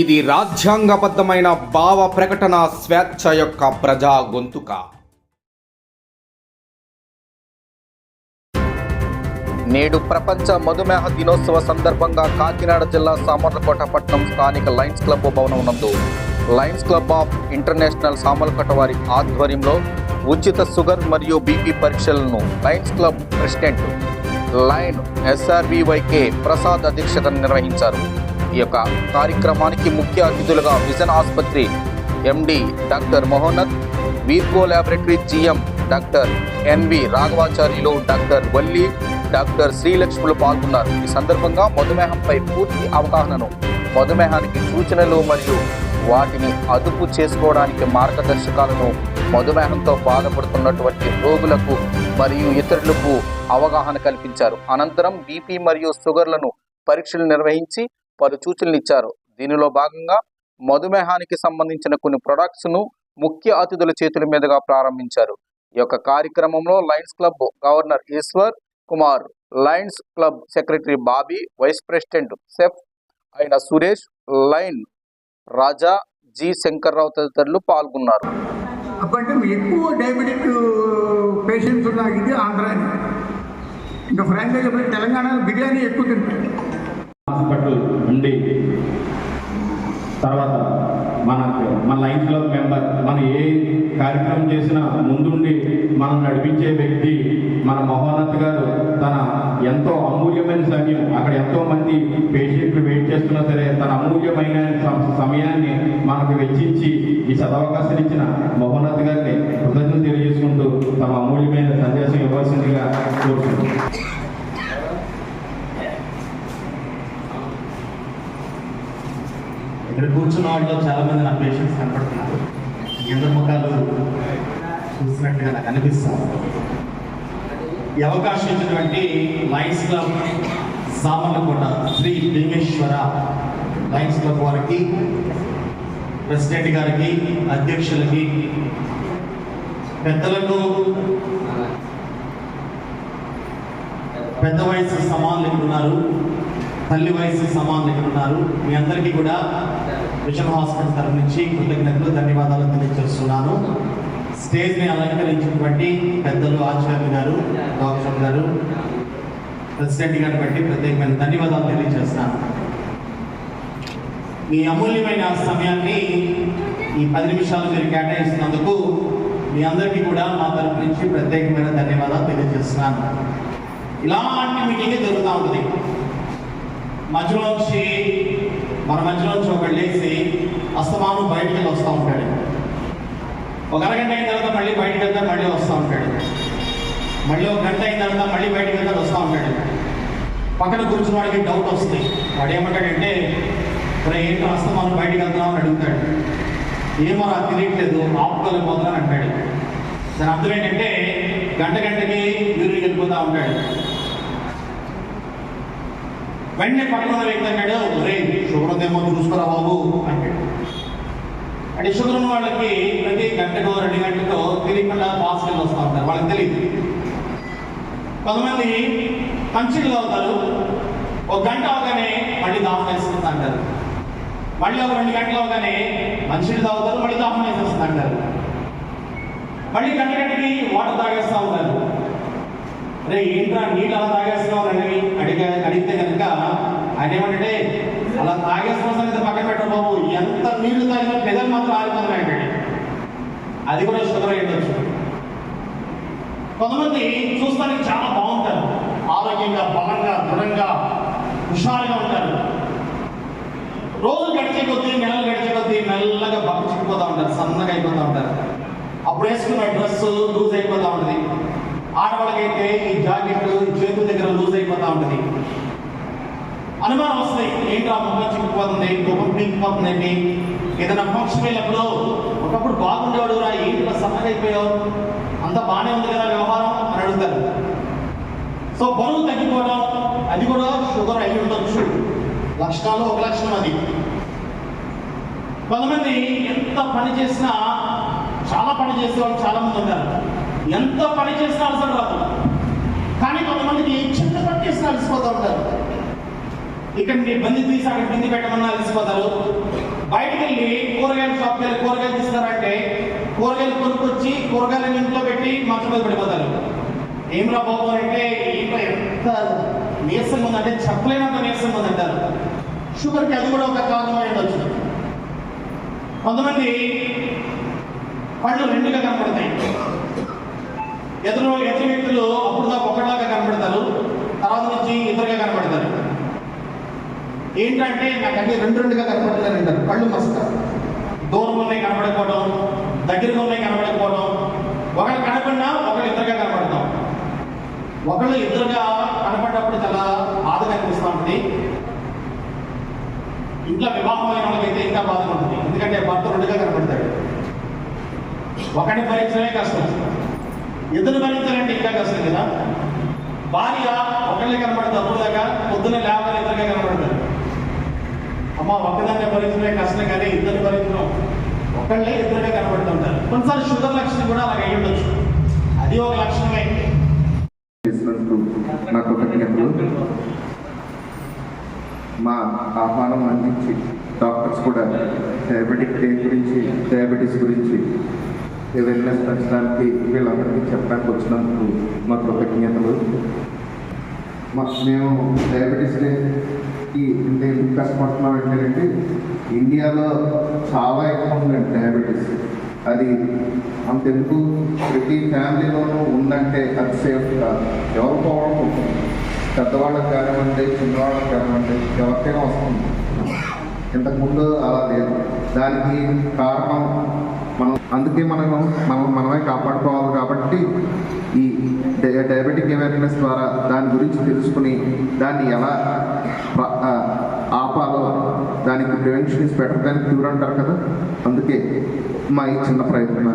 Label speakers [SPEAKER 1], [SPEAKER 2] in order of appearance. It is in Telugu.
[SPEAKER 1] ఇది రాజ్యాంగబద్ధమైన భావ ప్రకటన స్వేచ్ఛ యొక్క ప్రజా గొంతుక. నేడు ప్రపంచ మధుమేహ దినోత్సవ సందర్భంగా కాకినాడ జిల్లా సామర్లకోట పట్టణం స్థానిక లయన్స్ క్లబ్ భవనం నందు Lions Club of International Samarlakota వారి ఆధ్వర్యంలో ఉచిత షుగర్ మరియు బీపీ పరీక్షలను Lions Club president Lion S R B Y K Prasad అధ్యక్షతను నిర్వహించారు. ఈ యొక్క కార్యక్రమానికి ముఖ్య అతిథులుగా విజన్ ఆసుపత్రి MD doctor Mahonnat వీర్కో laboratory GM doctor N V Raghavacharyulu doctor Valli doctor శ్రీలక్ష్ములు పాల్గొన్నారు. ఈ సందర్భంగా మధుమేహంపై పూర్తి అవగాహనను మధుమేహానికి సూచనలు మరియు వాటిని అదుపు చేసుకోవడానికి మార్గదర్శకాలను మధుమేహంతో బాధపడుతున్నటువంటి రోగులకు మరియు ఇతరులకు అవగాహన కల్పించారు. అనంతరం బీపీ మరియు షుగర్లను పరీక్షలు నిర్వహించి పలు సూచనలు ఇచ్చారు. దీనిలో భాగంగా మధుమేహానికి సంబంధించిన కొన్ని ప్రొడక్ట్స్ను ముఖ్య అతిథుల చేతుల మీదుగా ప్రారంభించారు. ఈ యొక్క కార్యక్రమంలో Lions Club governor Eshwar Kumar Lions Club secretary Bobby vice president సెఫ్ అయిన సురేష్ లైన్ రాజా జి శంకర్రావు తదితరులు పాల్గొన్నారు.
[SPEAKER 2] అప్పటి ఎక్కువ డయాబెటిక్ పేషెంట్స్ ఉన్నాయి ఇది ఆంధ్ర ఇంకా ఫ్రాంక్గా చెప్పిన తెలంగాణలో బిర్యానీ ఎక్కువ తింటారు.
[SPEAKER 3] హాస్పిటల్ ఉండి తర్వాత మనకు మన లైఫ్ క్లబ్ మెంబర్ మనం ఏ కార్యక్రమం చేసినా ముందుండి మనం నడిపించే వ్యక్తి మన మహోన్నత్ గారు. తన ఎంతో అమూల్యమైన సమయం అక్కడ ఎంతో మంది పేషెంట్లు వెయిట్ చేస్తున్నా సరే తన అమూల్యమైన సమయాన్ని మనకు వెచ్చించి ఈ సదవకాశం ఇచ్చిన మహోన్నత్ గారిని కృతజ్ఞతలు తెలియజేసుకుంటూ తమ అమూల్యమైన సందేశం ఇవ్వాల్సిందిగా కోరుతున్నాం
[SPEAKER 4] ఇక్కడ కూర్చున్న వాళ్ళలో చాలా మంది నా పేషెంట్స్ కనపడుతున్నారు. ఇద్దరు ముఖాలు చూసినట్టుగా నాకు అనిపిస్తాను ఈ అవకాశం ఇచ్చినటువంటి Lions Club Samarlakota Sri Bhimeshwara Lions Club వారికి ప్రెసిడెంట్ గారికి అధ్యక్షులకి పెద్దలకు పెద్ద వయసు సమానులు ఇక్కడ ఉన్నారు తల్లి వయసు సమానులు ఇక్కడ ఉన్నారు. మీ అందరికీ కూడా విజన్ హాస్పిటల్ తరఫు నుంచి కృతజ్ఞతలు ధన్యవాదాలు తెలియజేస్తున్నాను. స్టేజ్ని అలంకరించినటువంటి పెద్దలు ఆచార్య గారు డాక్టర్ గారు ప్రెసిడెంట్ గారిని బట్టి ప్రత్యేకమైన ధన్యవాదాలు తెలియజేస్తాను మీ అమూల్యమైన సమయాన్ని ఈ పది నిమిషాలు మీరు కేటాయిస్తున్నందుకు మీ అందరికీ కూడా మా తరపు నుంచి ప్రత్యేకమైన ధన్యవాదాలు తెలియజేస్తున్నాను. ఇలాంటి మీటింగ్ జరుగుతూ ఉంటుంది మధ్యలోంచి మన మధ్యలోంచి ఒకటి లేచి అస్తమానం బయటికి వెళ్ళి వస్తూ ఉంటాడు. ఒక అరగంట అయిన తర్వాత మళ్ళీ బయటికి వెళ్తే మళ్ళీ వస్తూ ఉంటాడు. మళ్ళీ ఒక గంట అయిన తర్వాత మళ్ళీ బయటికి వెళ్తాడు వస్తూ ఉంటాడు. పక్కన కూర్చున్న వాడికి డౌట్ వస్తుంది. వాడు ఏమంటాడంటే మరి ఏంటో అస్తమానం బయటికి వెళ్తున్నామని అడుగుతాడు. ఏమో నాకు తెలియట్లేదు ఆపుకోలేకపోతున్నాను అంటాడు. దాని అర్థం ఏంటంటే గంట గంటకి వీరుడికి వెళ్ళిపోతూ ఉంటాడు. వెంటనే పక్కన వ్యక్తి అంటాడు రే షుగర్ చూసుకురా బాబు? అంటాడు. అంటే శుభ్రం వాళ్ళకి ప్రతి గంటకో రెండు గంటకో తెలియకుండా హాస్పిటల్ వస్తూ ఉంటారు వాళ్ళకి తెలియదు కొంతమంది మంచిగా అవుతారు ఒక గంట అవగానే మళ్ళీ దాహం వేస్తుంది అంటారు మళ్ళీ ఒక రెండు గంటలు అవగానే మంచిళ్ళు తాగుతారు మళ్ళీ దాహం వేసేస్తుంది అంటారు మళ్ళీ గంట గంటకి వాటర్ తాగేస్తూ ఉంటారు. అరే ఏంట్రా నీళ్ళు అలా తాగేస్తున్నావు రండి ఆయన ఏమంటే అలా తాగేస్తున్న సంగతి పక్కన పెట్టు బాబు. ఎంత నీళ్ళు తాగినా పెదలు మాత్రం ఆరిపోతున్నాయి అంటాడు. అది కూడా షుగర్ అయ్యొచ్చు కొంతమంది చూస్తానికి చాలా బాగుంటారు. ఆరోగ్యంగా బలంగా దృఢంగా హుషారుగా ఉంటారు. రోజు గడిచే కొద్దీ నెలలు గడిచే కొద్దీ మెల్లగా బక్క చిక్కిపోతూ ఉంటారు. సన్నగా అయిపోతూ ఉంటారు. అప్పుడు వేసుకున్న డ్రెస్ లూజ్ అయిపోతూ ఉంటుంది. ఆడవాళ్ళకైతే ఈ జాకెట్ చేతుల దగ్గర లూజ్ అయిపోతూ ఉంటుంది. అనుమానం వస్తాయి ఏంటో ఆ ముఖం చిక్కుపోతుంది ముఖం పీకిపోతుంది ఏదైనా ఫంక్షన్ వెళ్ళినప్పుడు ఒకప్పుడు బాగుండేవాడు రా ఏంటి ఇలా సన్నగా అయిపోయావు? అంత బాగానే ఉంది కదా వ్యవహారం అని అడుగుతారు. సో బరువు తగ్గిపోవడం అది కూడా షుగర్ అయి ఉండొచ్చు. లక్షణాలు ఒక లక్షణం అది. కొంతమంది ఎంత పని చేసినా చాలా పని చేసేవాళ్ళు చాలా మంది ఉన్నారు ఎంత పని చేసినా అలసట రాదు. కానీ కొంతమందికి చిన్న పని చేసినా అలసిపోతూ ఉంటారు. ఇక్కడ మీరు బంది తీసి అక్కడ బండి పెట్టమన్నా అలసిపోతారు. బయటకు వెళ్ళి కూరగాయల షాప్కి వెళ్ళి కూరగాయలు తీస్తారంటే కూరగాయలు కొనుక్కొచ్చి కూరగాయలను ఇంట్లో పెట్టి మంచం మీద పడిపోతారు. ఏం రా బాబు అంటే ఇంట్లో ఎంత నీరసంగా ఉందంటే చెప్పలేనంత నీరసంగా ఉందంటారు షుగర్కి అది కూడా ఒక కారణమై ఉండొచ్చు. కొంతమంది పళ్ళు రెండుగా కనపడతాయి. ఎదురు ఎదురు వ్యక్తులు అప్పుడు దాకా ఒకటిలాగా కనపడతారు. తర్వాత నుంచి ఇద్దరుగా కనపడతారు. ఏంటంటే నాకంటే రెండు రెండుగా కనపడుతుందని అంటారు. కళ్ళు మస్క దూరం ఉన్నాయి కనపడకపోవడం దగ్గరగా ఉన్నాయి కనపడకపోవడం ఒకళ్ళు కనపడినా ఒకళ్ళు ఇద్దరుగా కనపడతాం. ఒకళ్ళు ఇద్దరుగా కనపడినప్పుడు చాలా బాధ కనిపిస్తూ ఉంటుంది. ఇంట్లో వివాహమైన వాళ్ళకైతే ఇంకా బాధ ఉంటుంది. ఎందుకంటే భర్త రెండుగా కనపడతాడు. ఒకరిని భరించడమే కష్టం. ఇద్దరు భరించాలంటే ఇంకా కష్టం కదా. భార్య ఒకళ్ళే కనపడతారు అప్పుడు దాకా పొద్దున్న లేవగానే ఇద్దరుగా కనపడతారు. అమ్మ ఒక్కదాన్ని భరించడమే కష్టం కానీ ఇద్దరు భరించడం ఒక్కళ్ళే ఇద్దరుగా కనబడుతుంటారు. కొంతసారి షుగర్ లక్షణం కూడా అలాగే ఉండొచ్చు. అది ఒక లక్షణమే.
[SPEAKER 5] నాకు మా ఆహ్వానం అందించి డాక్టర్స్ కూడా డయాబెటిక్ డే గురించి డయాబెటీస్ గురించి అవేర్నెస్ పెంచడానికి వీళ్ళందరికీ చెప్పడానికి వచ్చినందుకు మా కృతజ్ఞతలు. మా మేము డయాబెటీస్ డేకి అంటే ఎందుకు కష్టపడుతున్నాం ఏంటంటే ఇండియాలో చాలా ఎక్కువ ఉందండి డయాబెటీస్ అది అంతెందుకు ప్రతి ఫ్యామిలీలోనూ ఉందంటే అది సేఫ్ కాదు ఎవరు పోవడం పెద్దవాళ్ళకి కానివ్వండి చిన్నవాళ్ళకి కానివ్వండి ఎవరికైనా వస్తుంది. ఇంతకుముందు అలా లేదు. దానికి కారణం మనం అందుకే మనం మనం మనమే కాపాడుకోవాలి కాబట్టి ఈ డయాబెటిక్ అవేర్నెస్ ద్వారా దాని గురించి తెలుసుకుని దాన్ని ఎలా ఆపాలో. దానికి prevention is better than cure అంటారు కదా. అందుకే మా ఈ చిన్న ప్రయత్నం